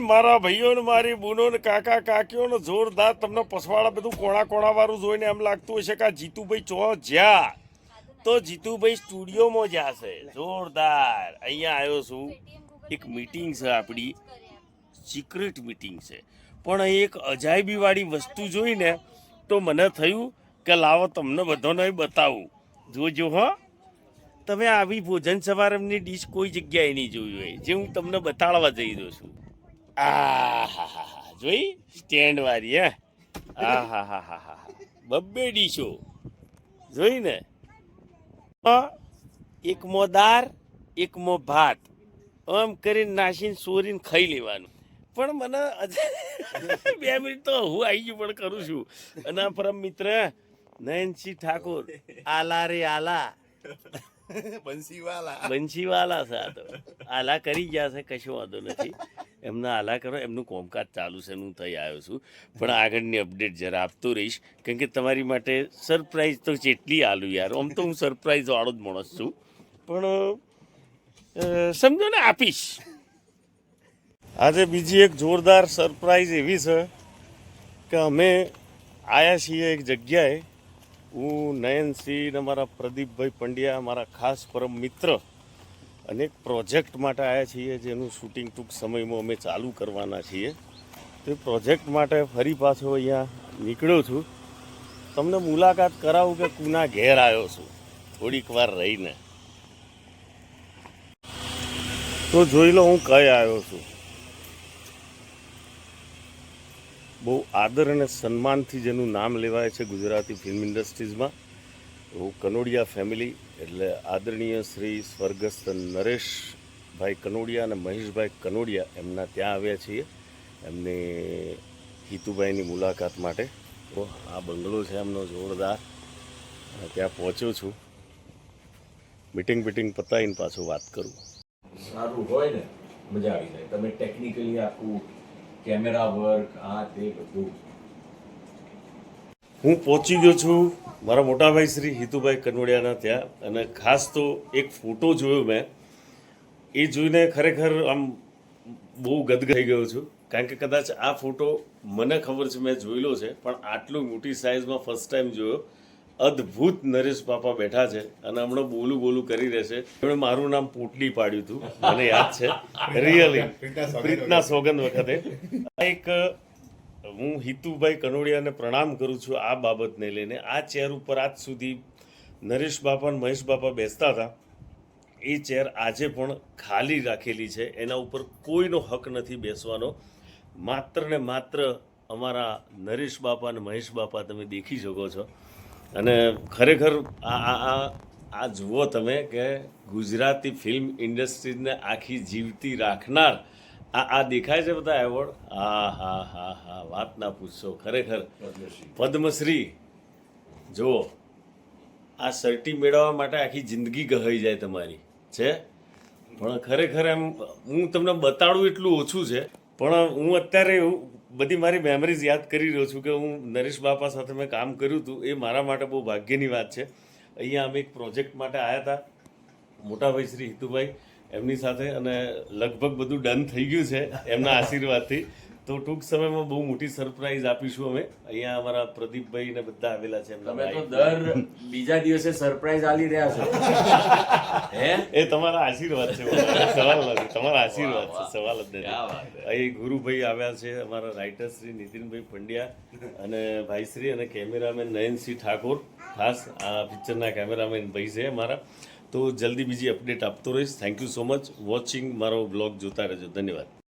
મારા ભાઈઓ ને મારી બુનો ને કાકા કાકીઓ ને જોરદાર તમને પસવાડા બધું કોણા કોણા વાળું જોઈને એમ લાગતું હશે કે આ જીતુભાઈ ચો જ્યાં? તો જીતુભાઈ સ્ટુડિયોમાં જશે જોરદાર. અહીંયા આવ્યો છું. એક મીટિંગ છે આપણી. સિક્રેટ મીટિંગ છે. પણ એક અજાયબીવાળી વસ્તુ જોઈને તો મને થયું કે લાવો તમને બધાને બતાવું. જોજો હો. તમે આવી ભોજન સમારંભની ડીશ કોઈ જગ્યાએ નહીં જોઈ હોય. જે હું તમને બતાડવા જઈ રહ્યો છું. આ હા હા હા જોઈ? સ્ટેન્ડ વાળી હે? આ હા હા હા હા બબ્બે ડીશો જોઈ ને? હા, એક મો દાર એક મો ભાત. આમ કરીને નાસીને સોરીને ખાઈ લેવાનું. પણ મને બે મિનિટ તો હું આવી ગયું પણ કરું છું. અને પરમ મિત્ર નયનસિંહ ઠાકોર. આલા રે આલા. બંસીવાલા. બંસીવાલા છે આ તો. આલા કરી ગયા છે કશો વાંધો નથી. એમના આલા કરો, એમનું કોમકાજ ચાલુ છે હું થઈ આવ્યો છું. પણ આગળની અપડેટ જરા આપતો રહીશ, કેમ કે તમારી માટે સરપ્રાઈઝ તો જેટલી આલું યાર, આમ તો હું સરપ્રાઈઝ વાળો જ માણસ છું. પણ સમજો ને આપીશ. આજે બીજી એક જોરદાર સરપ્રાઈઝ એવી છે કે અમે આવ્યા છીએ એક જગ્યાએ. હું નયનસિંહ અને મારા પ્રદીપભાઈ પંડ્યા, મારા ખાસ પરમ મિત્ર અને એક પ્રોજેક્ટ માટે આવ્યા છીએ, જેનું શૂટિંગ ટૂંક સમયમાં અમે ચાલુ કરવાના છીએ. તો પ્રોજેક્ટ માટે ફરી પાછો અહીંયા નીકળ્યો છું. તમને મુલાકાત કરાવું કે કુના ઘેર આવ્યો છું? થોડીક વાર રહીને. તો જોઈ લો હું કઈ આવ્યો છું. બહુ આદર અને સન્માનથી જેનું નામ લેવાય છે ગુજરાતી ફિલ્મ ઇન્ડસ્ટ્રીઝમાં. હું કનોડિયા ફેમિલી એટલે આદરણીય શ્રી સ્વર્ગસ્થ નરેશભાઈ કનોડિયા અને મહેશભાઈ કનોડિયા એમના ત્યાં આવ્યા છીએ. એમને હિતુભાઈની મુલાકાત માટે. તો આ બંગલો છે એમનો જોરદાર. ત્યાં પહોંચ્યો છું. મીટિંગ બીટિંગ પતાવીને પાછું વાત કરું. સારું હોય ને, મજા આવી જાય. તમે ટેકનિકલી આખું કેમેરા વર્ક આ તે બધું હું પહોંચી ગયો છું મારા મોટાભાઈ શ્રી હિતુભાઈ કનોડિયાના ત્યાં અને ખાસ તો એક ફોટો જોયો મેં. એ જોઈને ખરેખર આમ બહુ ગદગાઈ ગયો છું. કારણ કે કદાચ આ ફોટો મને ખબર છે મેં જોયેલો છે પણ આટલું મોટી સાઇઝમાં ફર્સ્ટ ટાઈમ જોયો. અદ્ભુત નરેશ બાપા બેઠા છે અને હમણાં બોલું બોલું કરી રહેશે એમણે મારું નામ પોટલી પાડ્યું હતું. મને યાદ છે. રિયલી પ્રીતના સોગંદ વખતે. આ એક હું હિતુભાઈ કનોડિયાને પ્રણામ કરું છું આ બાબતને લઈને. આ ચેર ઉપર આજ સુધી નરેશ બાપા અને મહેશ બાપા બેસતા હતા. એ ચેર આજે પણ ખાલી રાખેલી છે. એના ઉપર કોઈનો હક નથી બેસવાનો. માત્ર ને માત્ર અમારા નરેશ બાપા અને મહેશ બાપા તમે દેખી શકો છો. અને ખરેખર આ આ આ જુઓ તમે કે ગુજરાતી ફિલ્મ ઇન્ડસ્ટ્રીઝને આખી જીવતી રાખનાર આ આ દેખાય છે બધા એવોર્ડ? હા હા હા હા વાત ના પૂછશો ખરેખર. પદ્મશ્રી. જુઓ આ સર્ટી મેળવવા માટે આખી જિંદગી ગહાઈ જાય તમારી છે? પણ ખરેખર એમ હું તમને બતાડું એટલું ઓછું છે પણ હું અત્યારે એવું બધી મારી મેમરીઝ યાદ કરી રહ્યો છું કે હું નરેશ બાપા સાથે મેં કામ કર્યું હતું એ મારા માટે બહુ ભાગ્યની વાત છે. અહીંયા અમે એક પ્રોજેક્ટ માટે આવ્યા હતા મોટાભાઈ શ્રી હિતુભાઈ એમની સાથે અને લગભગ બધું ડન થઈ ગયું છે એમના આશીર્વાદથી. તો ટૂંક સમયમાં બહુ મોટી સરપ્રાઈઝ આપીશું અમે. અહીંયા અમારા પ્રદીપભાઈ ને બધા આવેલા છે તમે તો દર બીજા દિવસે સરપ્રાઈઝ આલી રહ્યા છો. હે? એ તમારા આશીર્વાદ છે સવાલ નથી. તમારા આશીર્વાદ છે. સવાલ જ નથી. અહીં ગુરુભાઈ આવ્યા છે અમારા રાઇટર શ્રી નીતિનભાઈ પંડ્યા અને ભાઈશ્રી અને કેમેરામેન નયનસિંહ ઠાકોર. ખાસ આ પિક્ચરના કેમેરામેન ભાઈ છે અમારા. તો જલ્દી બીજી અપડેટ આપતો રહીશ. Thank you so much watching મારો બ્લોગ જોતા રહેજો. ધન્યવાદ.